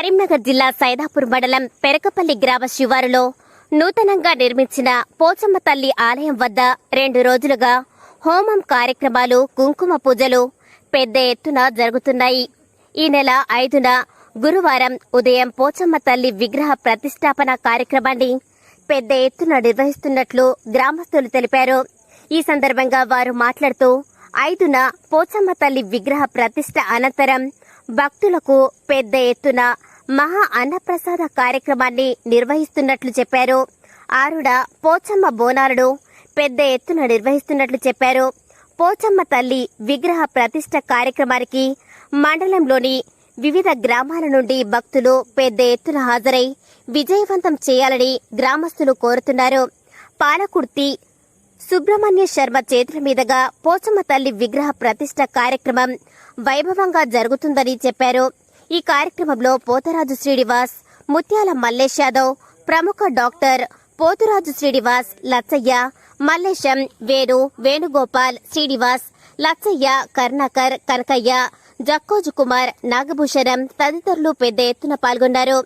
కరీంనగర్ జిల్లా సైదాపూర్ మండలం పెరకపల్లి గ్రామ శివారులో నూతనంగా నిర్మించిన పోచమ్మ తల్లి ఆలయం వద్ద రెండు రోజులుగా హోమం కార్యక్రమాలు కుంకుమ పూజలు పెద్ద ఎత్తున జరుగుతున్నాయి. ఈ నెల ఐదున గురువారం ఉదయం పోచమ్మ తల్లి విగ్రహ ప్రతిష్టాపన కార్యక్రమాన్ని పెద్ద ఎత్తున నిర్వహిస్తున్నట్లు గ్రామస్తులు తెలిపారు. ఈ సందర్భంగా వారు మాట్లాడుతూ ఐదున పోచమ్మ తల్లి విగ్రహ ప్రతిష్ట అనంతరం భక్తులకు పెద్ద ఎత్తున మహా అన్నప్రసాద కార్యక్రమాన్ని నిర్వహిస్తున్నట్లు చెప్పారు. ఆరుడ పోచమ్మ బోనాలను పెద్ద ఎత్తున నిర్వహిస్తున్నట్లు చెప్పారు. పోచమ్మ తల్లి విగ్రహ ప్రతిష్ట కార్యక్రమానికి మండలంలోని వివిధ గ్రామాల నుండి భక్తులు పెద్ద ఎత్తున హాజరై విజయవంతం చేయాలని గ్రామస్తులు కోరుతున్నారు. పాలకుర్తి సుబ్రహ్మణ్య శర్మ చేతుల మీదుగా పోచమ్మ తల్లి విగ్రహ ప్రతిష్ట కార్యక్రమం వైభవంగా జరుగుతుందని చెప్పారు. ఈ కార్యక్రమంలో పోతరాజు శ్రీనివాస్ ముత్యాల మల్లేష్ యాదవ్ ప్రముఖ డాక్టర్ పోతురాజు శ్రీనివాస్ లచ్చయ్య మల్లేశం వేణు వేణుగోపాల్ శ్రీనివాస్ లచ్చయ్య కర్ణాకర్ కనకయ్య జక్కోజు కుమార్ నాగభూషణం తదితరులు పెద్ద ఎత్తున పాల్గొన్నారు.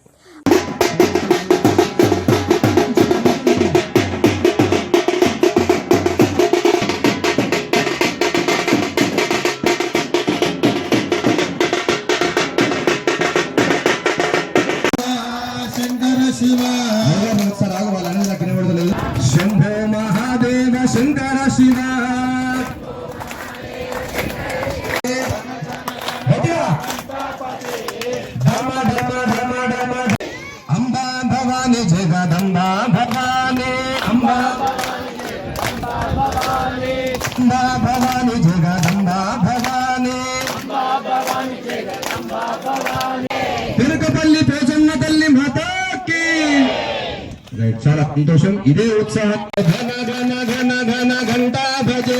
చాలా సంతోషం. ఇదే ఉత్సాహం. ఘన ఘన ఘన ఘన ఘంటా భజే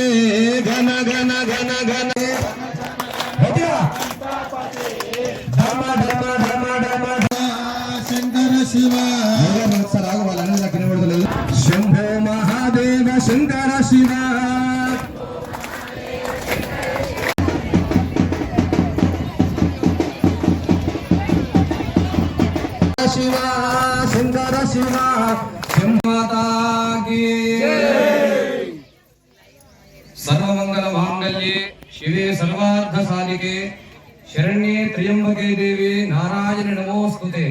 ఘన ఘన ఘన ఘన గట్టిగా. ఢమ ఢమ ఢమ ఢమ శంకర శివ. ಶಂಕರ ಶಿವ ಎಂಬುದಾಗಿ. ಸರ್ವಮಂಗಲ ಮಾಂಗಲ್ಯೆ ಶಿವೇ ಸರ್ವಾರ್ಥ ಸಾಧಿಕೆ ಶರಣ್ಯೇ ತ್ರ್ಯಂಬಕೆ ದೇವಿ ನಾರಾಯಣ ನಮೋಸ್ತುತೆ.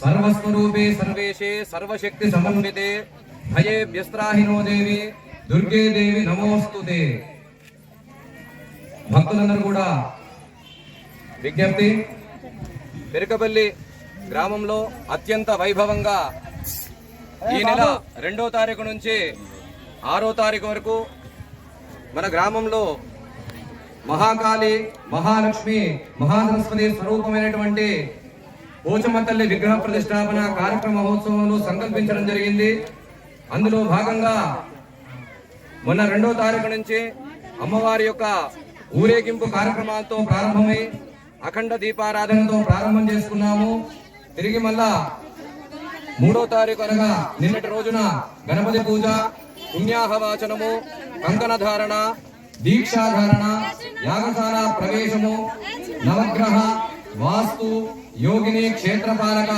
ಸರ್ವಸ್ವರೂಪೇ ಸರ್ವೇಶೇ ಸರ್ವಶಕ್ತಿ ಸಮನ್ವಿತೆ. ಭಯೇ ವ್ಯಸ್ತ್ರಾಹಿನೋ ದೇವಿ ದುರ್ಗೇ ದೇವಿ ನಮೋಸ್ತುತೆ. ಭಕ್ತರೆಲ್ಲರೂ ಕೂಡ ವಿಜ್ಞಪ್ತಿ, ಬೆರಕಬಲ್ಲಿ గ్రామంలో అత్యంత వైభవంగా ఈ నెల రెండో తారీఖు నుంచి ఆరో తారీఖు వరకు మన గ్రామంలో మహాకాళి మహాలక్ష్మి మహాసరస్వతి స్వరూపమైనటువంటి పోచమ్మ తల్లి విగ్రహ ప్రతిష్టాపన కార్యక్రమ మహోత్సవంలో సంకల్పించడం జరిగింది. అందులో భాగంగా మొన్న రెండో తారీఖు నుంచి అమ్మవారి యొక్క ఊరేగింపు కార్యక్రమాలతో ప్రారంభమై అఖండ దీపారాధనతో ప్రారంభం చేసుకున్నాము. తిరిగి మళ్ళా మూడో తారీఖు అనగా నిన్నటి రోజున గణపతి పూజ పుణ్యాహవాచనము కంకణధారణ దీక్షాధారణ యాగశాల ప్రవేశము నవగ్రహ వాస్తు యోగిని క్షేత్రపాలక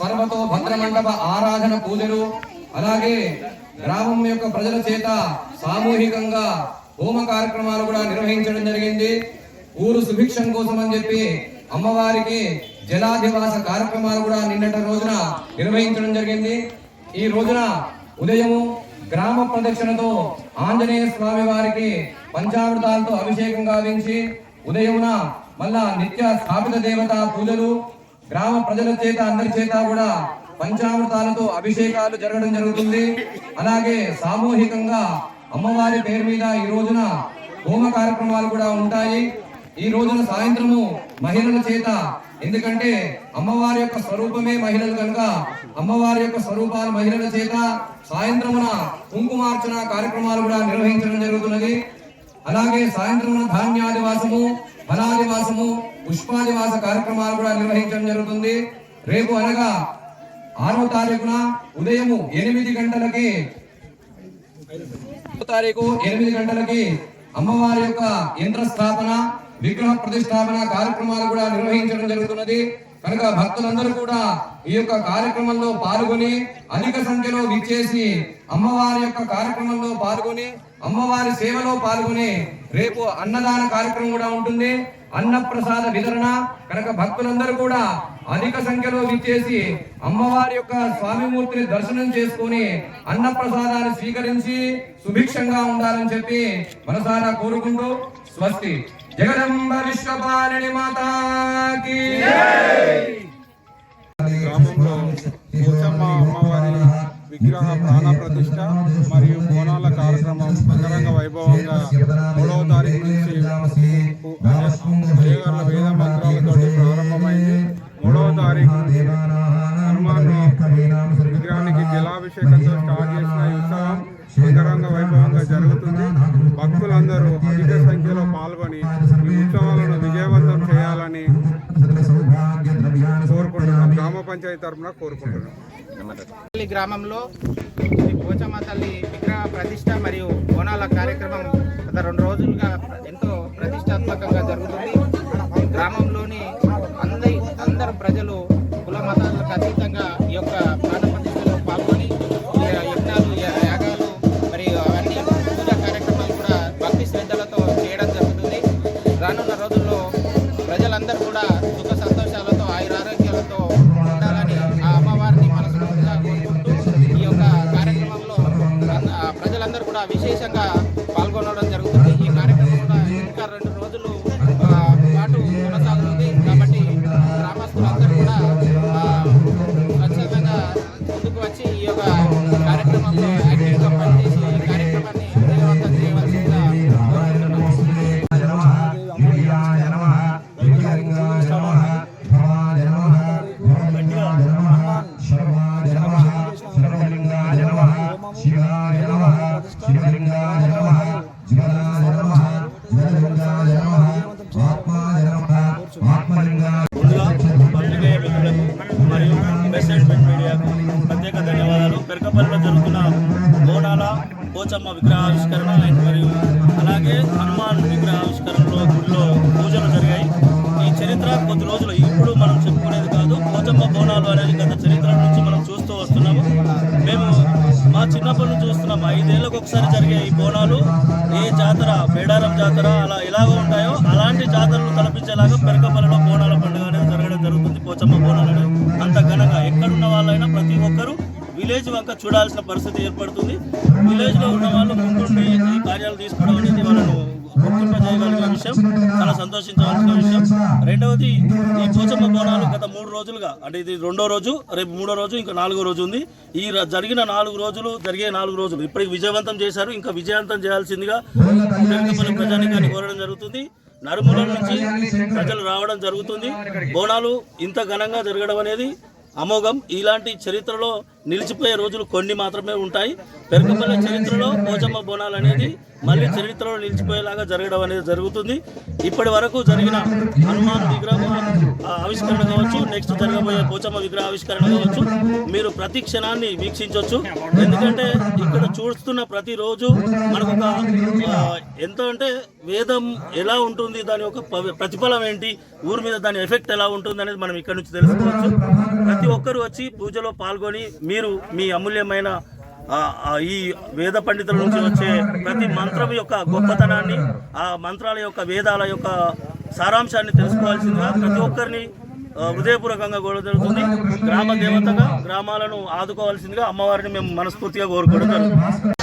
సర్వతో భద్రమండప ఆరాధన పూజలు అలాగే గ్రామం యొక్క ప్రజల చేత సామూహికంగా హోమ కార్యక్రమాలు కూడా నిర్వహించడం జరిగింది. ఊరు సుభిక్షం కోసం అని చెప్పి అమ్మవారికి జలాధివాస కార్యక్రమాలు కూడా నిన్నటి రోజున నిర్వహించడం జరిగింది. ఈ రోజున ఉదయము గ్రామ ప్రదక్షిణతో ఆంజనేయ స్వామి వారికి పంచామృతాలతో అభిషేకం గావించి ఉదయమున మళ్ళా నిత్య స్థాపిత దేవత పూజలు గ్రామ ప్రజల చేత అందరి చేత కూడా పంచామృతాలతో అభిషేకాలు జరగడం జరుగుతుంది. అలాగే సామూహికంగా అమ్మవారి పేరు మీద ఈ రోజున హోమ కార్యక్రమాలు కూడా ఉంటాయి. ఈ రోజున సాయంత్రము మహిళల చేత ఎందుకంటే అమ్మవారి యొక్క స్వరూపమే మహిళలు కనుక అమ్మవారి యొక్క స్వరూపాలు మహిళల చేత సాయంత్రమున కుంకుమార్చన కార్యక్రమాలు కూడా నిర్వహించడం జరుగుతున్నది. అలాగే సాయంత్రమున ధాన్యాదివాసము ఫలాదివాసము పుష్పాదివాస కార్యక్రమాలు కూడా నిర్వహించడం జరుగుతుంది. రేపు అనగా ఆరో తారీఖున ఉదయము ఎనిమిది గంటలకి తారీఖు ఎనిమిది గంటలకి అమ్మవారి యొక్క యంత్ర స్థాపన విగ్రహ ప్రతిష్టాపన కార్యక్రమాలు కూడా నిర్వహించడం జరుగుతున్నది. కనుక భక్తులందరూ కూడా ఈ యొక్క కార్యక్రమంలో పాల్గొని అధిక సంఖ్యలో విచ్చేసి అమ్మవారి యొక్క కార్యక్రమంలో పాల్గొని అమ్మవారి సేవలో పాల్గొని రేపు అన్నదాన కార్యక్రమం కూడా ఉంటుంది. అన్నప్రసాద వితరణ. కనుక భక్తులందరూ కూడా అధిక సంఖ్యలో విచ్చేసి అమ్మవారి యొక్క స్వామిమూర్తిని దర్శనం చేసుకొని అన్నప్రసాదాన్ని స్వీకరించి సుభిక్షంగా ఉండాలని చెప్పి మనసారా కోరుకుంటూ స్వస్తి. జగదంబ విశ్వపాలని మాతాకి. గ్రామంలో పోచమ్మ అమ్మవారి విగ్రహ ప్రాణ ప్రతిష్ట మరియు బోనాల కార్యక్రమం అంగరంగ వైభవంగా మూడవ తారీఖు నుంచి పు- వేద మంత్రాలతో ప్రారంభమైంది. మూడవ తారీఖు హనుమాన్ విగ్రహానికి జలాభిషేకంతో స్టార్ట్ చేసిన ఈ ఉత్సవం అంగరంగ వైభవంగా జరుగుతుంది అందరూ అధిక సంఖ్యలో పాల్గొని ఈ ఉత్సవాలను విజయవంతం చేయాలని కోరుకుంటున్నాం. గ్రామ పంచాయతీ తరఫున కోరుకుంటున్నాం. పల్లి గ్రామంలో శ్రీ పోచమ్మ తల్లి విగ్రహ ప్రతిష్ట మరియు పెరకపల్లిలో జరుగుతున్న బోనాల పోచమ్మ విగ్రహావిష్కరణ అండ్ మరియు అలాగే హనుమాన్ విగ్రహావిష్కరణలో గుడిలో పూజలు జరిగాయి. ఈ చరిత్ర కొద్ది రోజులు ఇప్పుడు మనం చెప్పుకునేది కాదు. పోచమ్మ బోనాలు అనేది గత చరిత్ర నుంచి మనం చూస్తూ వస్తున్నాము. మేము మా చిన్నప్పటి నుంచి చూస్తున్నాము. ఐదేళ్ళకు ఒకసారి జరిగే ఈ బోనాలు ఏ జాతర మేడారం జాతర అలా ఎలాగో ఉంటాయో అలాంటి జాతరలు తలపించేలాగా పెరకపల్లిలో బోనాల పండుగ అనేది జరగడం జరుగుతుంది. పోచమ్మ బోనాలు అనేది అంత ఘనంగా ఎక్కడున్న వాళ్ళైనా ప్రతి ఒక్కరూ విలేజ్ వంక చూడాల్సిన పరిస్థితి ఏర్పడుతుంది. విలేజ్లో ఉన్న వాళ్ళు ముందుండి ఈ కార్యాలు తీసుకోవడం అనేది వాళ్ళను గుర్తింపజేయగలిగిన విషయం. చాలా సంతోషించవలసిన విషయం. రెండవది ఈ పోచమ్మ బోనాలు గత మూడు రోజులుగా అంటే ఇది రెండో రోజు రేపు మూడో రోజు ఇంకా నాలుగో రోజు ఉంది. ఈ జరిగిన నాలుగు రోజులు జరిగే నాలుగు రోజులు ఇప్పటికి విజయవంతం చేశారు. ఇంకా విజయవంతం చేయాల్సిందిగా ప్రజానికి ప్రజానికాన్ని కోరడం జరుగుతుంది. నరుముల నుంచి ప్రజలు రావడం జరుగుతుంది. బోనాలు ఇంత ఘనంగా జరగడం అనేది అమోఘం. ఇలాంటి చరిత్రలో నిలిచిపోయే రోజులు కొన్ని మాత్రమే ఉంటాయి. పెరకపల్లి చరిత్రలో పోచమ్మ బోనాలు అనేది మళ్ళీ చరిత్రలో నిలిచిపోయేలాగా జరగడం అనేది జరుగుతుంది. ఇప్పటి వరకు జరిగిన హనుమాన్ విగ్రహం ఆవిష్కరణ కావచ్చు నెక్స్ట్ జరగబోయే పోచమ్మ విగ్రహ ఆవిష్కరణ కావచ్చు మీరు ప్రతి క్షణాన్ని వీక్షించవచ్చు ఎందుకంటే ఇక్కడ చూస్తున్న ప్రతిరోజు మనకు ఒక ఎంత అంటే వేదం ఎలా ఉంటుంది దాని యొక్క ప్రతిఫలం ఏంటి ఊరి మీద దాని ఎఫెక్ట్ ఎలా ఉంటుంది అనేది మనం ఇక్కడ నుంచి తెలుసుకోవచ్చు. ప్రతి ఒక్కరు వచ్చి పూజలో పాల్గొని మీరు మీ అమూల్యమైన ఈ వేద పండితుల నుంచి వచ్చే ప్రతి మంత్రం యొక్క గొప్పతనాన్ని ఆ మంత్రాల యొక్క వేదాల యొక్క సారాంశాన్ని తెలుసుకోవాల్సిందిగా ప్రతి ఒక్కరిని హృదయపూర్వకంగా కోరడం జరుగుతుంది. గ్రామ దేవతగా గ్రామాలను ఆదుకోవాల్సిందిగా అమ్మవారిని మేము మనస్ఫూర్తిగా కోరుకోవడం జరుగుతుంది